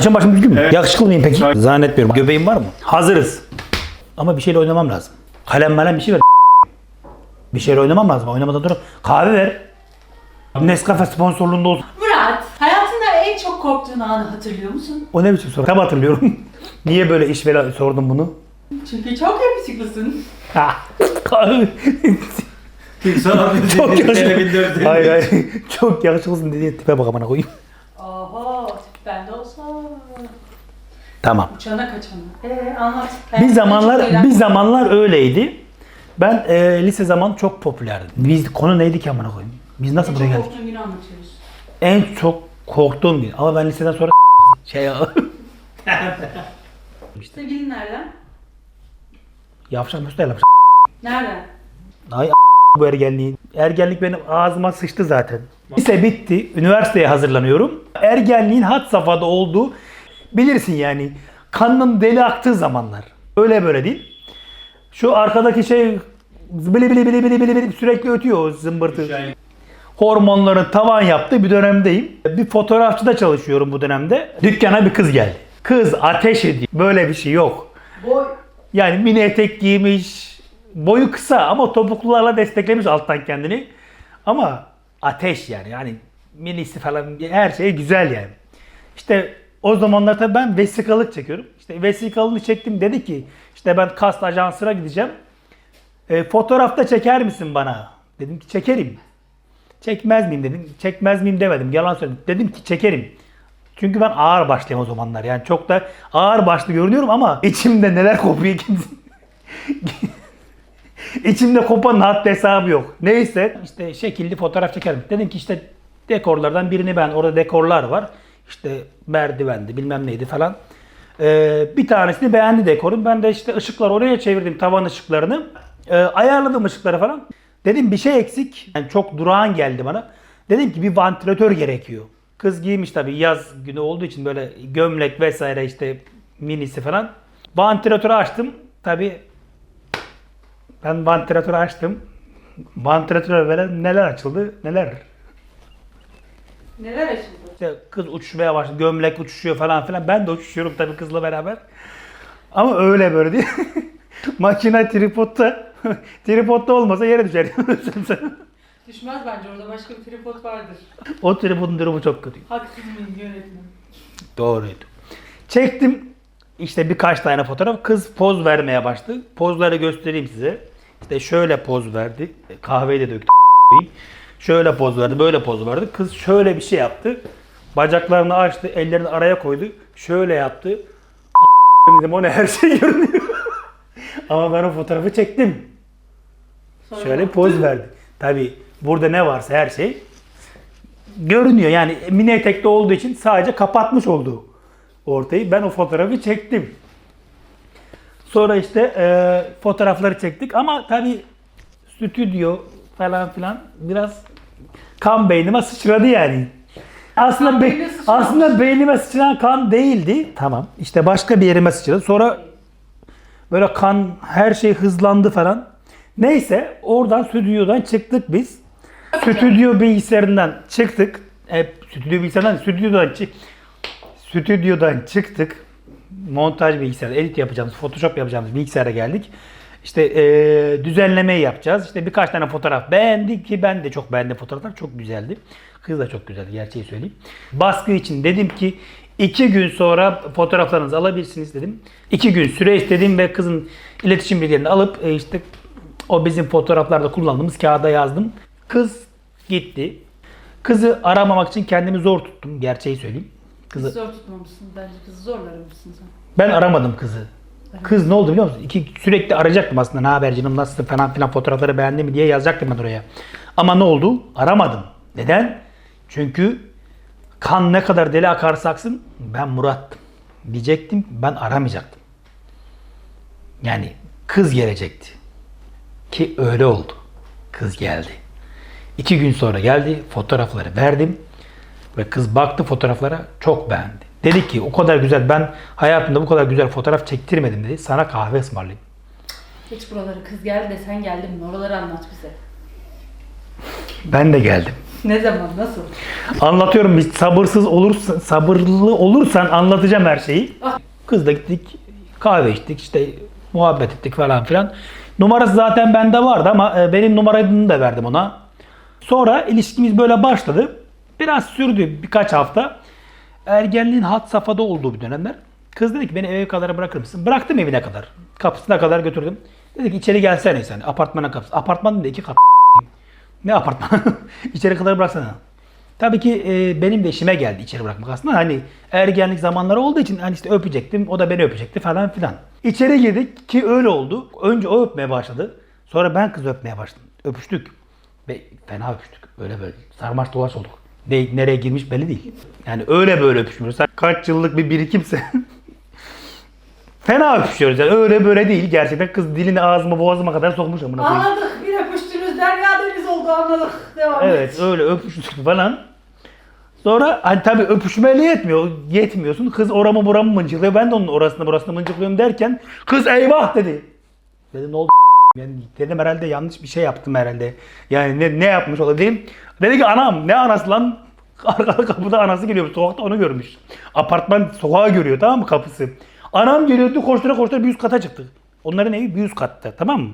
Saçım başım düzgün mü? Evet. Yakışıklı mıyım peki? Zannetmiyorum. Göbeğim var mı? Hazırız. Ama bir şeyle oynamam lazım. Kalem malem bir şey ver. Bir şeyle oynamam lazım. Oynamadan dur. Kahve ver. Nescafe sponsorluğunda olsun. Murat, hayatında en çok korktuğun anı hatırlıyor musun? O ne biçim soru? Tabi hatırlıyorum. Niye böyle iş vela sordum bunu? Çünkü çok yakışıklısın. Sana bir Çok yakışıklı. hayır hayır. Çok yakışıklısın dediği tipe bak amına koyayım. Oho, tip bende olsa. Tamam. Uçana kaçana. Eee anlat. Bir zamanlar bir zamanlar öyleydi. Ben e, lise zaman çok popülerdim. Biz konu neydi ki amına koyayım? Biz nasıl En buraya çok geldik? korktuğun günü anlatıyoruz. En çok korktuğum gün. Ama ben liseden sonra şey ya. Sevgilin nereden? Yavşak Mesut yavşak. Nereden? Ay bu ergenliğin. Ergenlik benim ağzıma sıçtı zaten. Lise bitti. Üniversiteye hazırlanıyorum. Ergenliğin had safhada olduğu bilirsin yani. Kanın deli aktığı zamanlar. Öyle böyle değil. Şu arkadaki şey bili bili bili bili bili bili sürekli ötüyor o zımbırtı. Şey, Hormonların tavan yaptığı bir dönemdeyim. Bir fotoğrafçıda çalışıyorum bu dönemde. Dükkana bir kız geldi. Kız ateş ediyor. Böyle bir şey yok. Boy. Yani mini etek giymiş. Boyu kısa ama topuklularla desteklemiş alttan kendini. Ama ateş yani. Yani minisi falan her şey güzel yani. İşte o zamanlar tabii ben vesikalık çekiyorum. İşte vesikalını çektim dedi ki işte ben kast ajansına gideceğim. E, fotoğrafta çeker misin bana? Dedim ki çekerim. Çekmez miyim dedim. Çekmez miyim demedim. Yalan söyledim. Dedim ki çekerim. Çünkü ben ağır başlıyım o zamanlar. Yani çok da ağır başlı görünüyorum ama içimde neler kopuyor kimse. İçimde kopan haddi hesabı yok. Neyse işte şekilli fotoğraf çekerim. Dedim ki işte dekorlardan birini ben orada dekorlar var. İşte merdivendi bilmem neydi falan. Ee, bir tanesini beğendi dekorun. Ben de işte ışıkları oraya çevirdim tavan ışıklarını. Ee, ayarladım ışıkları falan. Dedim bir şey eksik. Yani çok durağan geldi bana. Dedim ki bir vantilatör gerekiyor. Kız giymiş tabii yaz günü olduğu için böyle gömlek vesaire işte minisi falan. Vantilatörü açtım. Tabii ben vantilatörü açtım. Vantilatöre veren neler açıldı neler. Neler yaşadın? İşte kız uçuşmaya başladı. Gömlek uçuşuyor falan filan. Ben de uçuşuyorum tabii kızla beraber. Ama öyle böyle değil. Makine tripodta. tripodta olmasa yere düşer. Düşmez bence orada başka bir tripod vardır. o tripodun durumu çok kötü. Haksız mıyım yönetmen? Doğruydu. Çektim işte birkaç tane fotoğraf. Kız poz vermeye başladı. Pozları göstereyim size. İşte şöyle poz verdi. Kahveyi de döktü. Şöyle poz verdi, böyle poz verdi. Kız şöyle bir şey yaptı. Bacaklarını açtı, ellerini araya koydu. Şöyle yaptı. Dedim o ne her şey görünüyor. Ama ben o fotoğrafı çektim. Sonra Şöyle poz verdi. Tabi burada ne varsa her şey görünüyor. Yani mini etekte olduğu için sadece kapatmış oldu ortayı. Ben o fotoğrafı çektim. Sonra işte e, fotoğrafları çektik ama tabi stüdyo falan filan biraz kan beynime sıçradı yani. Aslında be- aslında beynime sıçrayan kan değildi. Tamam. İşte başka bir yerime sıçradı. Sonra Böyle kan her şey hızlandı falan. Neyse oradan stüdyodan çıktık biz. Stüdyo bilgisayarından çıktık. E, stüdyo bilgisayarından stüdyodan çık stüdyodan çıktık. Montaj bilgisayarı, edit yapacağımız, Photoshop yapacağımız bilgisayara geldik. İşte e, düzenlemeyi yapacağız. İşte birkaç tane fotoğraf beğendik ki ben de çok beğendim fotoğraflar. Çok güzeldi. Kız da çok güzeldi gerçeği söyleyeyim. Baskı için dedim ki iki gün sonra fotoğraflarınızı alabilirsiniz dedim. İki gün süre istedim ve kızın iletişim bilgilerini alıp e, işte o bizim fotoğraflarda kullandığımız kağıda yazdım. Kız gitti. Kızı aramamak için kendimi zor tuttum. Gerçeği söyleyeyim. Kızı Zor tutmamışsın. Bence kızı zorlaramışsın sen. ben aramadım kızı. Kız ne oldu biliyor musun? İki, sürekli arayacaktım aslında. Ne haber canım nasılsın falan filan fotoğrafları beğendi mi diye yazacaktım ben oraya. Ama ne oldu? Aramadım. Neden? Çünkü kan ne kadar deli akarsa aksın ben Murat'tım. Diyecektim ben aramayacaktım. Yani kız gelecekti. Ki öyle oldu. Kız geldi. İki gün sonra geldi. Fotoğrafları verdim. Ve kız baktı fotoğraflara çok beğendi. Dedi ki o kadar güzel ben hayatımda bu kadar güzel fotoğraf çektirmedim dedi. Sana kahve ısmarlayayım. Hiç buralara kız geldi de sen geldin mi? Oraları anlat bize. Ben de geldim. Ne zaman? Nasıl? Anlatıyorum bir sabırsız olursan, sabırlı olursan anlatacağım her şeyi. Ah. Kızla gittik, kahve içtik, işte muhabbet ettik falan filan. Numarası zaten bende vardı ama e, benim numaramı da verdim ona. Sonra ilişkimiz böyle başladı. Biraz sürdü birkaç hafta. Ergenliğin hat safhada olduğu bir dönemler. Kız dedi ki beni eve kadar bırakır mısın? Bıraktım evine kadar. Kapısına kadar götürdüm. Dedi ki içeri gelsene sen. Apartmana kapısı. Apartman dedi iki kat. Ne apartman? içeri kadar bıraksana. Tabii ki e, benim de işime geldi içeri bırakmak aslında. Hani ergenlik zamanları olduğu için hani işte öpecektim. O da beni öpecekti falan filan. İçeri girdik ki öyle oldu. Önce o öpmeye başladı. Sonra ben kız öpmeye başladım. Öpüştük. Ve fena öpüştük. Öyle böyle sarmaş dolaş olduk. Ne, nereye girmiş belli değil. Yani öyle böyle öpüşmüyoruz. Kaç yıllık bir birikimse. fena öpüşüyoruz yani. Öyle böyle değil. Gerçekten kız dilini ağzıma boğazıma kadar sokmuş amına koyayım. Anladık. Bir öpüştünüz derya deniz oldu anladık. Devam et. Evet öyle öpüştük falan. Sonra hani tabii öpüşmeyle yetmiyor. Yetmiyorsun. Kız oramı buramı mıncıklıyor. Ben de onun orasını burasını mıncıklıyorum derken kız eyvah dedi. Dedim ne oldu yani dedim herhalde yanlış bir şey yaptım herhalde. Yani ne, ne yapmış olabilirim? Dedi ki anam ne anası lan? Arkada kapıda anası geliyor. Sokakta onu görmüş. Apartman sokağı görüyor tamam mı kapısı. Anam geliyordu koştura koştura bir üst kata çıktık. Onların evi bir üst katta tamam mı?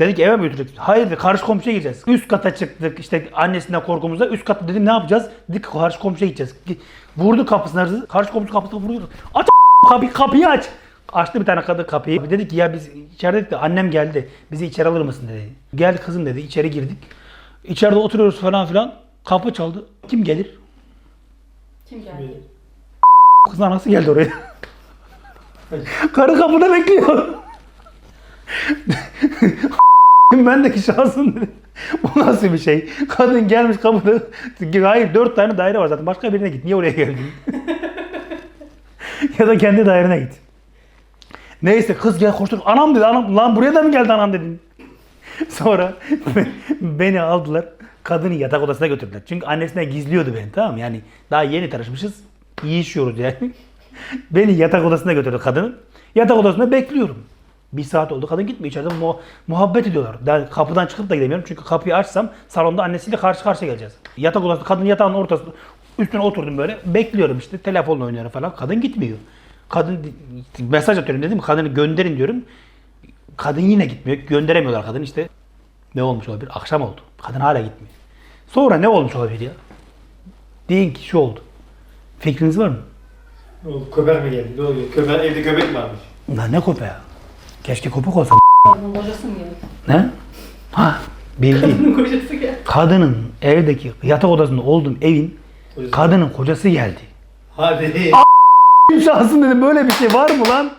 Dedik eve mi götürecek? Hayır dedi karşı komşuya gideceğiz. Üst kata çıktık işte annesinden korkumuzda. Üst katta dedim ne yapacağız? Dedik karşı komşuya gideceğiz. Vurdu kapısına hırsız. Karşı komşu kapısına vuruyor. Aç kapıyı, kapıyı aç. Açtı bir tane kadın kapıyı. Dedik ki ya biz içerideydik de annem geldi. Bizi içeri alır mısın dedi. Gel kızım dedi. İçeri girdik. İçeride oturuyoruz falan filan. Kapı çaldı. Kim gelir? Kim geldi? Kızın anası geldi oraya. Karı kapıda bekliyor. ben de ki şansım dedi. Bu nasıl bir şey? Kadın gelmiş kapıda. Hayır dört tane daire var zaten. Başka birine git. Niye oraya geldin? ya da kendi dairene git. Neyse kız gel koştur. Anam dedi. Anam lan buraya da mı geldi anam dedim. Sonra beni aldılar. Kadını yatak odasına götürdüler. Çünkü annesine gizliyordu beni tamam mı? Yani daha yeni tanışmışız. Yiyişiyoruz yani. beni yatak odasına götürdü kadının. Yatak odasında bekliyorum. Bir saat oldu. Kadın gitmiyor. İçeride mu- muhabbet ediyorlar. Ben kapıdan çıkıp da gidemiyorum. Çünkü kapıyı açsam salonda annesiyle karşı karşıya geleceğiz. Yatak odasında kadın yatağın ortasında üstüne oturdum böyle. Bekliyorum işte. Telefonla oynuyorum falan. Kadın gitmiyor. Kadın mesaj atıyorum dedim. Kadını gönderin diyorum. Kadın yine gitmiyor. Gönderemiyorlar kadın işte. Ne olmuş olabilir? Akşam oldu. Kadın hala gitmiyor. Sonra ne olmuş olabilir ya? Deyin ki şu oldu. Fikriniz var mı? Ne oldu? Köpek mi geldi? Ne oluyor? Köpek, evde köpek mi varmış? Lan ne köpeği? Keşke köpek olsa. Onun kocası mı geldi? Ne? Ha bildiğin. Onun kocası geldi. Kadının evdeki yatak odasında olduğum evin Kocası. kadının kocası geldi. Hadi. Şansın dedim böyle bir şey var mı lan?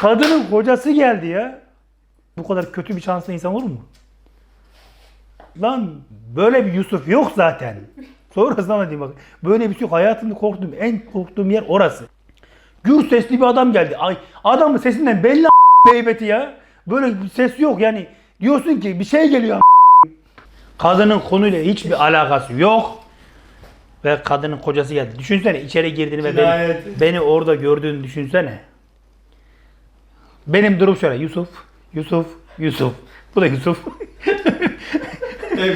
Kadının kocası geldi ya. Bu kadar kötü bir şanslı insan olur mu? Lan böyle bir Yusuf yok zaten. Sonrasında anlatayım bak. Böyle bir şey yok. Hayatımda korktuğum en korktuğum yer orası. Gür sesli bir adam geldi. Ay adamın sesinden belli heybeti ya. Böyle bir ses yok yani. Diyorsun ki bir şey geliyor Kadının konuyla hiçbir alakası yok. Ve kadının kocası geldi. Düşünsene içeri girdiğini ve beni, Cinayet. beni orada gördüğünü düşünsene. Benim durum şöyle. Yusuf, Yusuf, Yusuf. Bu da Yusuf. Ev.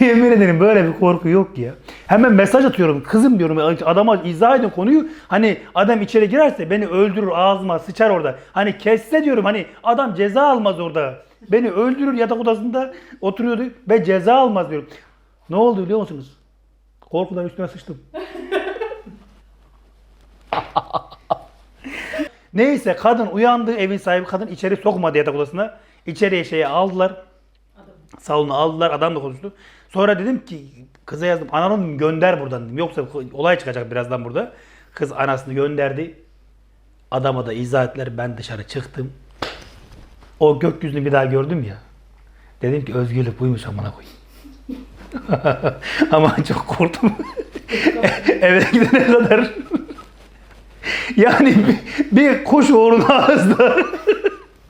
Yemin ederim böyle bir korku yok ya. Hemen mesaj atıyorum. Kızım diyorum adama izah edin konuyu. Hani adam içeri girerse beni öldürür ağzıma sıçar orada. Hani kesse diyorum hani adam ceza almaz orada. Beni öldürür yatak odasında oturuyordu ve ceza almaz diyorum. Ne oldu biliyor musunuz? Korkudan üstüne sıçtım. Neyse kadın uyandı evin sahibi kadın içeri sokmadı yatak odasına. İçeriye şeyi aldılar. Salonu aldılar adam da konuştu. Sonra dedim ki kıza yazdım ananı gönder buradan dedim. Yoksa olay çıkacak birazdan burada. Kız anasını gönderdi. Adama da izah ettiler. Ben dışarı çıktım. O gökyüzünü bir daha gördüm ya. Dedim ki özgürlük buymuş amına koyayım. Ama çok korktum. Eve gidene kadar yani bir, bir kuş uğruna ağızda